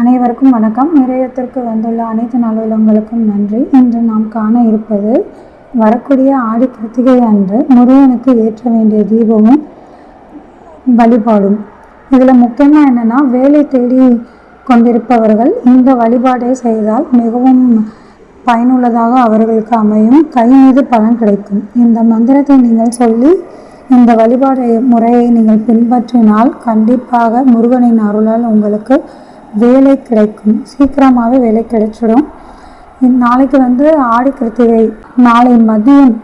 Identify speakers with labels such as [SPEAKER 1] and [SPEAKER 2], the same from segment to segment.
[SPEAKER 1] அனைவருக்கும் வணக்கம். நிறையத்திற்கு வந்துள்ள அனைத்து நல்லுள்ளங்களுக்கும் நன்றி. இன்று நாம் காண இருப்பது வரக்கூடிய ஆடி கிருத்திகை அன்று முருகனுக்கு ஏற்ற வேண்டிய தீபமும் வழிபாடும். இதில் முக்கியமாக என்னென்னா வேலை தேடி கொண்டிருப்பவர்கள் இந்த வழிபாடை செய்தால் மிகவும் பயனுள்ளதாக அவர்களுக்கு அமையும். கை மீது பலன் கிடைக்கும். இந்த மந்திரத்தை நீங்கள் சொல்லி இந்த வழிபாடு முறையை நீங்கள் பின்பற்றினால் கண்டிப்பாக முருகனின் அருளால் உங்களுக்கு வேலை கிடைக்கும். சீக்கிரமாகவே வேலை கிடைச்சிடும். நாளைக்கு வந்து ஆடி கிருத்திகை நாளை மதியம்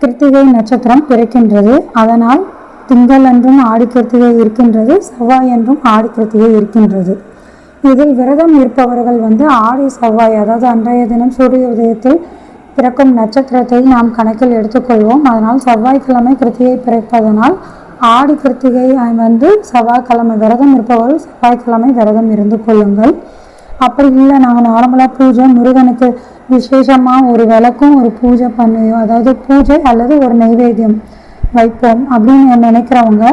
[SPEAKER 1] கிருத்திகை நட்சத்திரம் பிறக்கின்றது. அதனால் திங்கள் என்றும் ஆடி கிருத்திகை இருக்கின்றது. செவ்வாய் என்றும் ஆடி கிருத்திகை இருக்கின்றது. இதில் விரதம் இருப்பவர்கள் வந்து ஆடி செவ்வாய் அதாவது அன்றைய தினம் சூரிய உதயத்தில் பிறக்கும் நட்சத்திரத்தை நாம் கணக்கில் எடுத்துக்கொள்வோம். அதனால் செவ்வாய்க்கிழமை கிருத்தியை பிறப்பதனால் ஆடி கிருத்திகை வந்து செவ்வாய்க்கிழமை விரதம் இருப்பவர்கள் செவ்வாய்க்கிழமை விரதம் இருந்து கொள்ளுங்கள். அப்படி இல்லை நாங்கள் நார்மலாக பூஜை முருகனுக்கு விசேஷமாக ஒரு விளக்கும் ஒரு பூஜை பண்ணுவோம் அதாவது பூஜை அல்லது ஒரு நைவேத்தியம் வைப்போம் அப்படின்னு நினைக்கிறவங்க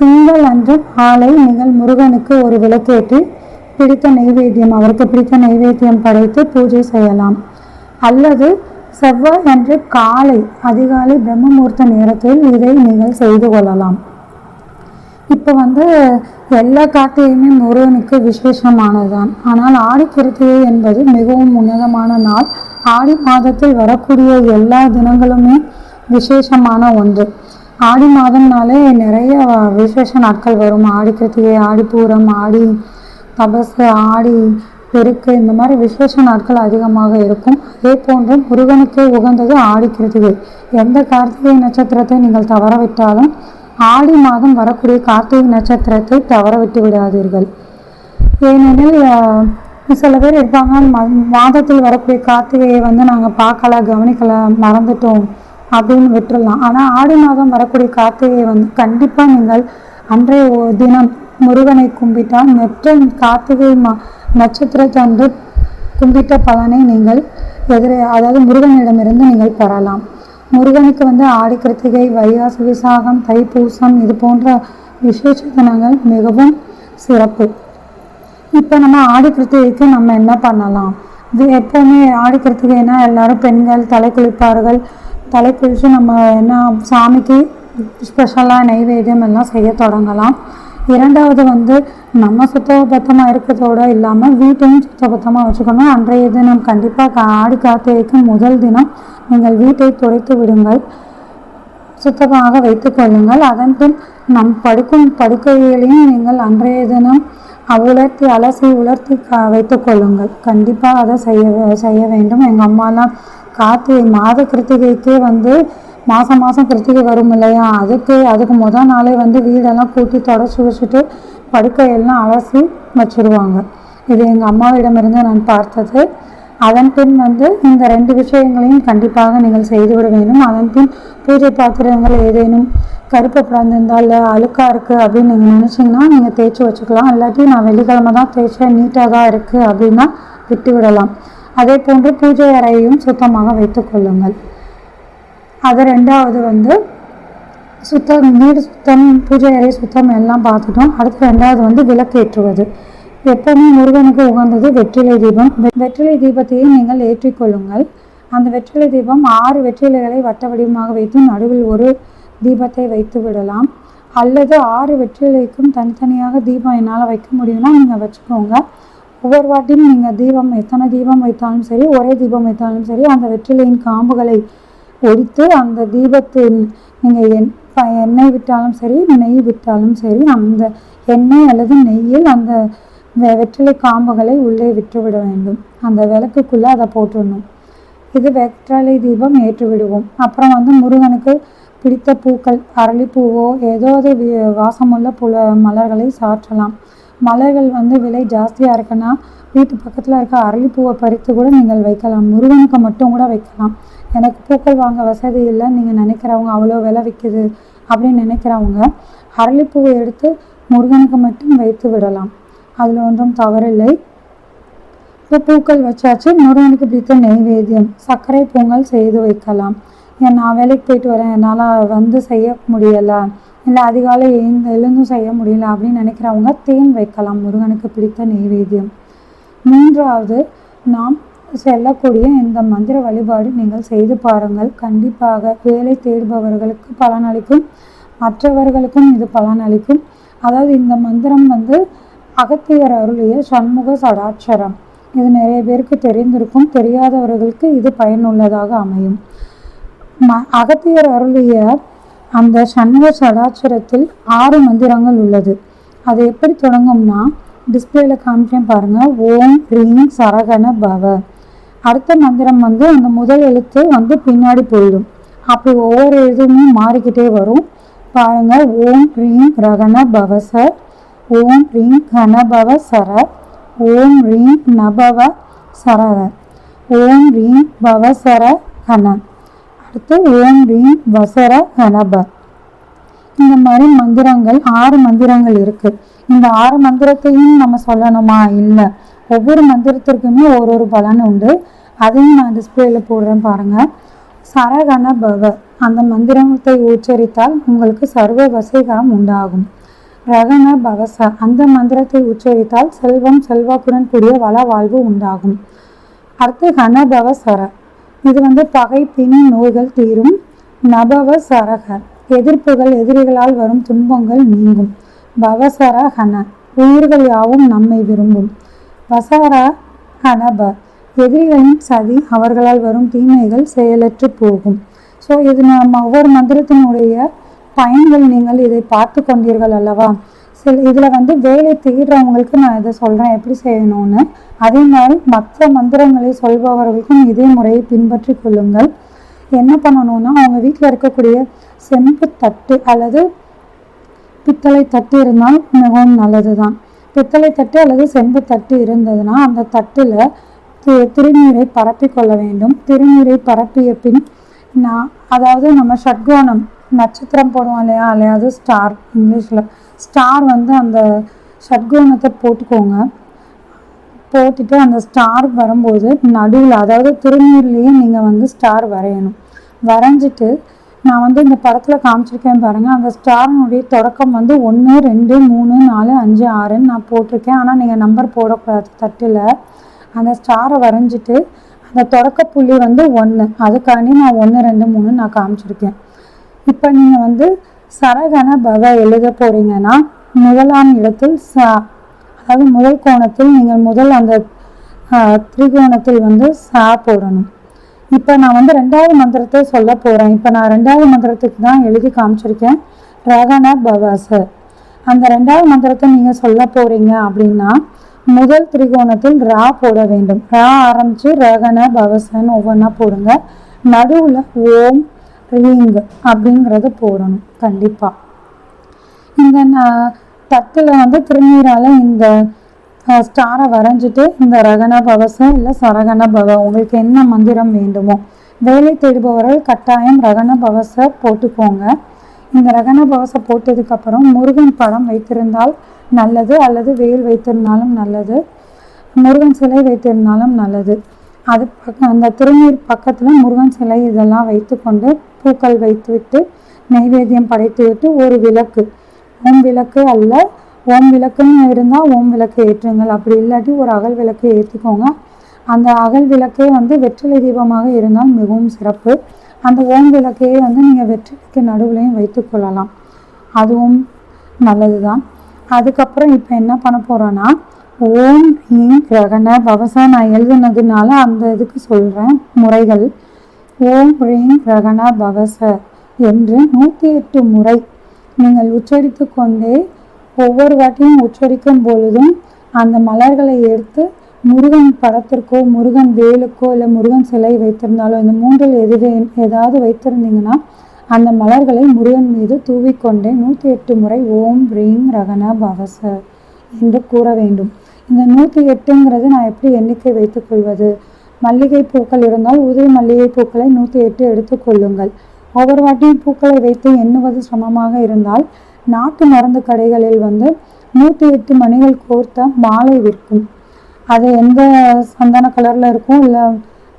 [SPEAKER 1] திங்கள் அன்று காலை நீங்கள் முருகனுக்கு ஒரு விளக்கேற்றி பிடித்த நைவேத்தியம் அவருக்கு பிடித்த நைவேத்தியம் படைத்து பூஜை செய்யலாம். அல்லது செவ்வாய் அன்று காலை அதிகாலை பிரம்மமுகூர்த்த நேரத்தில் இதை நீங்கள் செய்து கொள்ளலாம். இப்போ வந்து எல்லா கார்த்திகையுமே முருகனுக்கு விசேஷமானதுதான். ஆனால் ஆடி கிருத்திகை என்பது மிகவும் உன்னதமான நாள். ஆடி மாதத்தில் வரக்கூடிய எல்லா தினங்களுமே விசேஷமான ஒன்று. ஆடி மாதம்னாலே நிறைய விசேஷ நாட்கள் வரும். ஆடி கிருத்திகை ஆடிப்பூரம் ஆடி தபசு ஆடி பெருக்கு. இந்த மாதிரி விசேஷ நாட்கள் அதிகமாக இருக்கும். அதே போன்று முருகனுக்கு உகந்தது ஆடி கிருத்திகை. எந்த கார்த்திகை நட்சத்திரத்தை நீங்கள் தவற விட்டாலும் ஆடி மாதம் வரக்கூடிய கார்த்திகை நட்சத்திரத்தை தவற விட்டு விடாதீர்கள். ஏனெனில் சில பேர் இருப்பாங்க மாதத்தில் வரக்கூடிய கார்த்திகையை வந்து நாங்கள் பார்க்கல கவனிக்கல மறந்துட்டோம் அப்படின்னு விட்டுடலாம் ஆனால் ஆடி மாதம் வரக்கூடிய கார்த்திகையை வந்து கண்டிப்பாக நீங்கள் அன்றைய தினம் முருகனை கும்பிட்டால் மெற்ற கார்த்திகை மா நட்சத்திரத்தன்று கும்பிட்ட பலனை நீங்கள் எதிரே அதாவது முருகனிடமிருந்து நீங்கள் பெறலாம். முருகனுக்கு வந்து ஆடி கிருத்திகை வைகாசி விசாகம் தைப்பூசம் இது போன்ற விசேஷ தினங்கள் மிகவும் சிறப்பு. இப்போ நம்ம ஆடி கிருத்திகைக்கு நம்ம என்ன பண்ணலாம்? எப்போவுமே ஆடி கிருத்திகைனா எல்லாரும் பெண்கள் தலை குளிப்பார்கள் தலை குளித்து நம்ம என்ன சாமிக்கு ஸ்பெஷலாக நைவேத்தியம் எல்லாம் செய்ய தொடங்கலாம். இரண்டாவது வந்து நம்ம சுத்தபத்தமாக இருக்கிறதோட இல்லாமல் வீட்டையும் சுத்தபத்தமாக வச்சுக்கணும். அன்றைய தினம் கண்டிப்பாக ஆடி கார்த்திகைக்கு முதல் தினம் நீங்கள் வீட்டை துடைத்து விடுங்கள். சுத்தமாக வைத்து கொள்ளுங்கள். அதன் பின் நம் படுக்கும் படுக்கைகளையும் நீங்கள் அன்றைய தினம் உலர்த்தி அலசி உலர்த்தி கா வைத்து கொள்ளுங்கள். கண்டிப்பாக அதை செய்ய செய்ய வேண்டும். எங்கள் அம்மாலாம் கார்த்திகை மாத கிருத்திகைக்கே வந்து மாதம் மாதம் கிருத்திகை வரும் இல்லையா? அதுக்கு அதுக்கு முதல் நாளே வந்து வீடெல்லாம் கூட்டி தொடச்சி வச்சுட்டு படுக்கையெல்லாம் அலசி வச்சுருவாங்க. இது எங்கள் அம்மாவிடமிருந்து நான் பார்த்தது. அதன் பின் வந்து இந்த ரெண்டு விஷயங்களையும் கண்டிப்பாக நீங்கள் செய்துவிட வேண்டும். அதன் பின் பூஜை பாத்திரங்கள் ஏதேனும் கருப்பு பிறந்திருந்தால் இல்லை அழுக்காக இருக்குது அப்படின்னு நீங்கள் நினச்சிங்கன்னா நீங்கள் தேய்ச்சி வச்சுக்கலாம். இல்லாட்டி நான் வெள்ளிக்கிழமை தான் தேய்ச்சேன் நீட்டாக தான் இருக்குது அப்படின்னா விட்டு விடலாம் அதே போன்று பூஜை அறையையும் சுத்தமாக வைத்துக்கொள்ளுங்கள் அது ரெண்டாவது வந்து சுத்தம் வீடு சுத்தம் பூஜை அறை சுத்தம் எல்லாம் பார்த்துட்டோம். அடுத்து ரெண்டாவது வந்து விளக்கேற்றுவது. எப்பவுமே முருகனுக்கு உகந்தது வெற்றிலை தீபம். வெற்றிலை தீபத்தையும் நீங்கள் ஏற்றிக்கொள்ளுங்கள். அந்த வெற்றிலை தீபம் ஆறு வெற்றிலைகளை வட்ட வடிவமாக வைத்து நடுவில் ஒரு தீபத்தை வைத்து விடலாம். அல்லது ஆறு வெற்றிலைக்கும் தனித்தனியாக தீபம் என்னால் வைக்க முடியும்னா நீங்கள் வச்சுக்கோங்க. ஒவ்வொரு வாட்டியும் நீங்கள் தீபம் எத்தனை தீபம் வைத்தாலும் சரி ஒரே தீபம் வைத்தாலும் சரி அந்த வெற்றிலையின் காம்புகளை ஒடித்து அந்த தீபத்தின் நீங்கள் எண் எண்ணெய் விட்டாலும் சரி நெய் விட்டாலும் சரி அந்த எண்ணெய் அல்லது நெய்யில் அந்த வெற்றிலை காம்புகளை உள்ளே விட்டுவிட வேண்டும். அந்த விளக்குக்குள்ளே அதை போட்டுடணும். இது வெற்றிலை தீபம் ஏற்று விடுவோம் அப்புறம் வந்து முருகனுக்கு பிடித்த பூக்கள் அரளிப்பூவோ ஏதாவது வாசமுள்ள புல மலர்களை சாற்றலாம். மலர்கள் வந்து விலை ஜாஸ்தியாக இருக்குன்னா வீட்டு பக்கத்தில் இருக்க அரளிப்பூவை பறித்து கூட நீங்கள் வைக்கலாம். முருகனுக்கு மட்டும் கூட வைக்கலாம். எனக்கு பூக்கள் வாங்க வசதி இல்லை நீங்கள் நினைக்கிறவங்க அவ்வளோ விலை விற்கிது அப்படின்னு நினைக்கிறவங்க அரளிப்பூவை எடுத்து முருகனுக்கு மட்டும் வைத்து விடலாம். அதில் ஒன்றும் தவறில்லை. இப்போ பூக்கள் வச்சாச்சு. முருகனுக்கு பிடித்த நெய்வேத்தியம். சர்க்கரை பொங்கல் செய்து வைக்கலாம். ஏன் நான் வேலைக்கு போயிட்டு வரேன். என்னால் வந்து செய்ய முடியலை. இல்லை அதிகாலை எழுந்து எழுந்தும் செய்ய முடியல அப்படின்னு நினைக்கிறவங்க தேன் வைக்கலாம். முருகனுக்கு பிடித்த நெய்வேத்தியம். மூன்றாவது நாம் செல்லக்கூடிய இந்த மந்திர வழிபாடு நீங்கள் செய்து பாருங்கள். கண்டிப்பாக வேலை தேடுபவர்களுக்கு பலனளிக்கும் மற்றவர்களுக்கும் இது பலனளிக்கும் அதாவது இந்த மந்திரம் வந்து அகத்தியர் அருளிய சண்முக சடாட்சரம். இது நிறைய பேருக்கு தெரிந்திருக்கும். தெரியாதவர்களுக்கு இது பயனுள்ளதாக அமையும். ம அகத்தியர் அருளிய அந்த சண்முக சடாட்சரத்தில் ஆறு மந்திரங்கள் உள்ளது. அது எப்படி தொடங்கும்னா டிஸ்பிளேல காமிச்சேன் பாருங்க. ஓம் ரீம் சரகண பவ. அடுத்த மந்திரம் வந்து அந்த முதல் எழுத்து வந்து பின்னாடி போயிடும். அப்படி ஒவ்வொரு எழுதுமே மாறிக்கிட்டே வரும். பாருங்க ஓம் ரீம் ரகண பவச ஓம் ரீம் கணபவ சர. ஓம் ரீம் நபவ சரக ஓம் ரீம் பவசர கண. அடுத்து ஓம் ரீம் வசர கணப. இந்த மாதிரி மந்திரங்கள் ஆறு மந்திரங்கள் இருக்கு. இந்த ஆறு மந்திரத்தையும் நம்ம சொல்லணுமா? இல்லை. ஒவ்வொரு மந்திரத்திற்குமே ஒரு ஒரு பலன் உண்டு. அதையும் நான் டிஸ்பிளேல போடுறேன் பாருங்க. சரகண பவ அந்த மந்திரத்தை உச்சரித்தால் உங்களுக்கு சர்வ வசீகரம் உண்டாகும். ரகண பவச அந்த மந்திரத்தை உச்சரித்தால் செல்வம் செல்வாக்குடன் கூடிய வள வாழ்வு உண்டாகும். அடுத்து கனபவ சர இது வந்து பகை பிணி நோய்கள் தீரும். நபவ சரக. எதிர்ப்புகள் எதிரிகளால் வரும் துன்பங்கள் நீங்கும். பவசர ஹன உயிர்கள் யாவும் நம்மை விரும்பும். வசர ஹனப எதிரிகளின் சதி அவர்களால் வரும் தீமைகள் செயலற்று போகும். ஸோ இது நம்ம ஒவ்வொரு மந்திரத்தினுடைய பயன்கள் நீங்கள் இதை பார்த்து கொண்டீர்கள் அல்லவா? சில இதில் வந்து வேலை தேடுறவங்களுக்கு நான் இதை சொல்கிறேன் எப்படி செய்யணும்னு. அதே மாதிரி மற்ற மந்திரங்களை சொல்பவர்களுக்கும் இதே முறையை பின்பற்றி கொள்ளுங்கள். என்ன பண்ணணும்னா அவங்க வீட்டில் இருக்கக்கூடிய செம்பு தட்டு அல்லது பித்தளை தட்டு இருந்தால் மிகவும் நல்லது தான் பித்தளை தட்டு அல்லது செம்பு தட்டு இருந்ததுன்னா அந்த தட்டில் தி திருநீரை பரப்பி கொள்ள வேண்டும். திருநீரை பரப்பிய பின் நான் அதாவது நம்ம ஷட்கோணம் நட்சத்திரம் போடுவோம் இல்லையா? அலையாது ஸ்டார் இங்கிலீஷில். ஸ்டார் வந்து அந்த ஷட்கோணத்தை போட்டுக்கோங்க. போட்டுட்டு அந்த ஸ்டார் வரும்போது நடுவில் அதாவது திருநீர்லேயே நீங்கள் வந்து ஸ்டார் வரையணும். வரைஞ்சிட்டு நான் வந்து இந்த படத்தில் காமிச்சிருக்கேன் பாருங்கள் அந்த ஸ்டாரினுடைய தொடக்கம் வந்து ஒன்று ரெண்டு மூணு நாலு அஞ்சு ஆறுன்னு நான் போட்டிருக்கேன். ஆனால் நீங்கள் நம்பர் போடக்கூடாது தட்டில். அந்த ஸ்டாரை வரைஞ்சிட்டு அந்த தொடக்க புள்ளி வந்து ஒன்று அதுக்காண்டி நான் ஒன்று ரெண்டு மூணு நான் காமிச்சிருக்கேன். இப்போ நீங்கள் வந்து சரகண பவ எழுத போகிறீங்கன்னா முதலாம் இடத்தில் ச அதாவது முதல் கோணத்தில் நீங்கள் முதல் அந்த திரிகோணத்தில் வந்து சா போடணும். இப்போ நான் வந்து ரெண்டாவது மந்திரத்தை சொல்ல போகிறேன் இப்போ நான் ரெண்டாவது மந்திரத்துக்கு தான் எழுதி காமிச்சிருக்கேன். ராகநாத் பவச. அந்த ரெண்டாவது மந்திரத்தை நீங்கள் சொல்ல போகிறீங்க அப்படின்னா முதல் திரிகோணத்தில் ரா போட வேண்டும். ரா ஆரம்பித்து ரகன பவசன்னு ஒவ்வொன்றா போடுங்க. நடுவில் ஓம் ரீங் அப்படிங்கிறத போடணும். கண்டிப்பாக இந்த தட்டில் வந்து திருநீரால் இந்த ஸ்டாரை வரைஞ்சிட்டு இந்த ரகண பவசம் இல்லை சரகண பவ உங்களுக்கு என்ன மந்திரம் வேண்டுமோ வேலை தேடுபவர்கள் கட்டாயம் ரகண பவச போட்டுக்கோங்க. இந்த ரகண பவச போட்டதுக்கப்புறம் முருகன் படம் வைத்திருந்தால் நல்லது அல்லது வேல் வைத்திருந்தாலும் நல்லது முருகன் சிலை வைத்திருந்தாலும் நல்லது. அது பக்க- அந்த திருநீர் பக்கத்தில் முருகன் சிலை இதெல்லாம் வைத்துக்கொண்டு பூக்கள் வைத்துவிட்டு நைவேத்தியம் படைத்துவிட்டு ஒரு விளக்கு. ஓம் விளக்கு அல்ல ஓம் விளக்குன்னு இருந்தால் ஓம் விளக்கு ஏற்றுங்கள். அப்படி இல்லாட்டி ஒரு அகல் விளக்கு ஏற்றிக்கோங்க அந்த அகல் விளக்கே வந்து வெற்றிலை தீபமாக இருந்தால் மிகவும் சிறப்பு. அந்த ஓம் விளக்கையே வந்து நீங்கள் வெற்றிலைக்கு நடுவுலையும் வைத்துக்கொள்ளலாம் அதுவும் நல்லது தான் அதுக்கப்புறம் இப்போ என்ன பண்ண போகிறோன்னா ஓம் ஹீம் கிரகண பவசா நான் எழுதுனதுனால அந்த இதுக்கு சொல்கிறேன் முறைகள். ஓம் ரீம் கிரகண பவச என்று நூற்றி எட்டு முறை நீங்கள் உச்சரித்து கொண்டே ஒவ்வொரு வாட்டியும் உச்சரிக்கும் பொழுதும் அந்த மலர்களை எடுத்து முருகன் படத்திற்கோ முருகன் வேலுக்கோ இல்லை முருகன் சிலை வைத்திருந்தாலோ இந்த மூன்றில் எதுவே ஏதாவது வைத்திருந்தீங்கன்னா அந்த மலர்களை முருகன் மீது தூவிக்கொண்டே நூற்றி எட்டு முறை ஓம் ரீம் ரகன பவச என்று கூற வேண்டும். இந்த நூற்றி எட்டுங்கிறது நான் எப்படி எண்ணிக்கை வைத்துக் கொள்வது? மல்லிகை பூக்கள் இருந்தால் உதிரி மல்லிகை பூக்களை நூற்றி எட்டு எடுத்துக்கொள்ளுங்கள் ஒவ்வொரு வாட்டியும் பூக்களை வைத்து எண்ணுவது சிரமமாக இருந்தால் நாட்டு மருந்து கடைகளில் வந்து நூற்றி எட்டு மணிகள் கோர்த்த மாலை விற்கும். அது எந்த சந்தன கலரில் இருக்கும்? இல்லை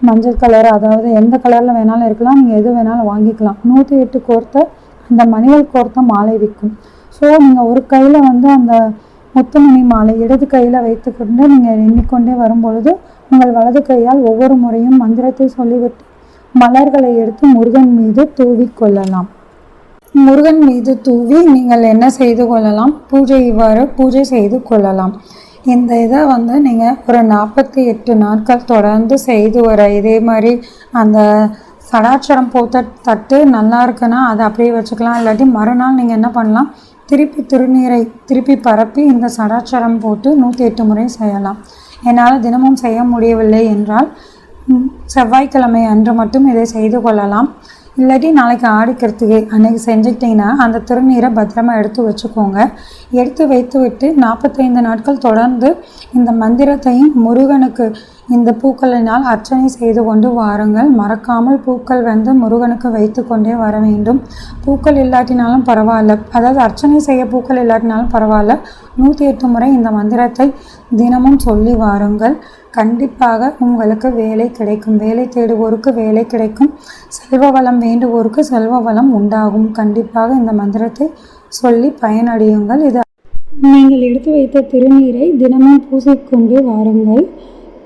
[SPEAKER 1] மஞ்சள் கலர் அதாவது எந்த கலரில் வேணாலும் இருக்கலாம். நீங்கள் எது வேணாலும் வாங்கிக்கலாம். நூற்றி எட்டு கோர்த்த அந்த மணிகள் கோர்த்த மாலை விற்கும். ஸோ நீங்கள் ஒரு கையில் வந்து அந்த முத்துமணி மாலை இடது கையில் வைத்துக்கொண்டு நீங்கள் எண்ணிக்கொண்டே வரும்பொழுது உங்கள் வலது கையால் ஒவ்வொரு முறையும் மந்திரத்தை சொல்லிவிட்டு மலர்களை எடுத்து முருகன் மீது தூவி கொள்ளலாம். முருகன் மீது தூவி நீங்கள் என்ன செய்து கொள்ளலாம்? பூஜை இவ்வாறு பூஜை செய்து கொள்ளலாம். இந்த இதை வந்து நீங்கள் ஒரு நாற்பத்தி எட்டு நாட்கள் தொடர்ந்து செய்து வர இதே மாதிரி அந்த சடாச்சரம் போத்த தட்டு நல்லா இருக்குன்னா அதை அப்படியே வச்சுக்கலாம். இல்லாட்டி மறுநாள் நீங்கள் என்ன பண்ணலாம்? திருப்பி திருநீரை திருப்பி பரப்பி இந்த சடாச்சரம் போட்டு நூற்றி எட்டு முறை செய்யலாம். என்னால் தினமும் செய்ய முடியவில்லை என்றால் செவ்வாய்க்கிழமை அன்று மட்டும் இதை செய்து கொள்ளலாம். இல்லாட்டி நாளைக்கு ஆடிக்கிறதுக்கு அன்றைக்கி அன்னைக்கு செஞ்சுக்கிட்டிங்கன்னா அந்த திருநீரை பத்திரமாக எடுத்து வச்சுக்கோங்க. எடுத்து வைத்து விட்டு நாற்பத்தைந்து நாட்கள் தொடர்ந்து இந்த மந்திரத்தையும் முருகனுக்கு இந்த பூக்களினால் அர்ச்சனை செய்து கொண்டு வாருங்கள். மறக்காமல் பூக்கள் வந்து முருகனுக்கு வைத்து கொண்டே வர வேண்டும். பூக்கள் இல்லாட்டினாலும் பரவாயில்ல. அதாவது அர்ச்சனை செய்ய பூக்கள் இல்லாட்டினாலும் பரவாயில்ல. நூற்றி எட்டு முறை இந்த மந்திரத்தை தினமும் சொல்லி வாருங்கள். கண்டிப்பாக உங்களுக்கு வேலை கிடைக்கும். வேலை தேடுவோருக்கு வேலை கிடைக்கும். செல்வ வளம் வேண்டுவோருக்கு செல்வ வளம் உண்டாகும். கண்டிப்பாக இந்த மந்திரத்தை சொல்லி பயனடையுங்கள். இது நீங்கள் எடுத்து வைத்த திருநீரை தினமும் பூசிக்கொண்டு வாருங்கள்.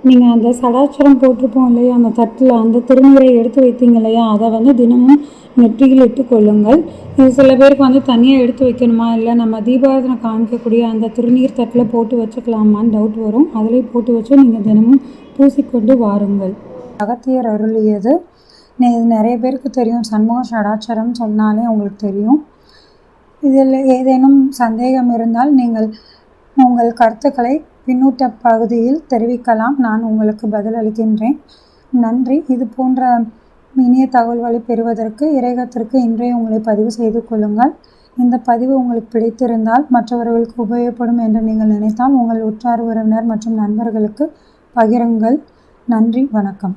[SPEAKER 1] நீங்கள் அந்த சடாச்சரம் போட்டிருப்போம் இல்லையா? அந்த தட்டில் அந்த திருநீரை எடுத்து வைத்தீங்க இல்லையா? அதை வந்து தினமும் நெற்றியில் இட்டு கொள்ளுங்கள். இது சில பேருக்கு வந்து தனியாக எடுத்து வைக்கணுமா? இல்லை நம்ம தீபாரதனை காமிக்கக்கூடிய அந்த திருநீர் தட்டில் போட்டு வச்சுக்கலாமான்னு டவுட் வரும். அதிலே போட்டு வச்சு நீங்கள் தினமும் பூசிக்கொண்டு வாருங்கள். அகத்தியர் அருளியது. இது நிறைய பேருக்கு தெரியும். சண்முக சடாச்சரம் சொன்னாலே உங்களுக்கு தெரியும். இதில் ஏதேனும் சந்தேகம் இருந்தால் நீங்கள் உங்கள் கருத்துக்களை பின்னூட்ட பகுதியில் தெரிவிக்கலாம். நான் உங்களுக்கு பதில் அளிக்கின்றேன். நன்றி. இது போன்ற இனிய தகவல்களை பெறுவதற்கு இறைகத்திற்கு இன்றைய உங்களை பதிவு செய்து கொள்ளுங்கள். இந்த பதிவு உங்களுக்கு பிடித்திருந்தால் மற்றவர்களுக்கு உபயோகப்படும் என்று நீங்கள் நினைத்தால் உங்கள் உற்றார் உறவினர் மற்றும் நண்பர்களுக்கு பகிருங்கள். நன்றி. வணக்கம்.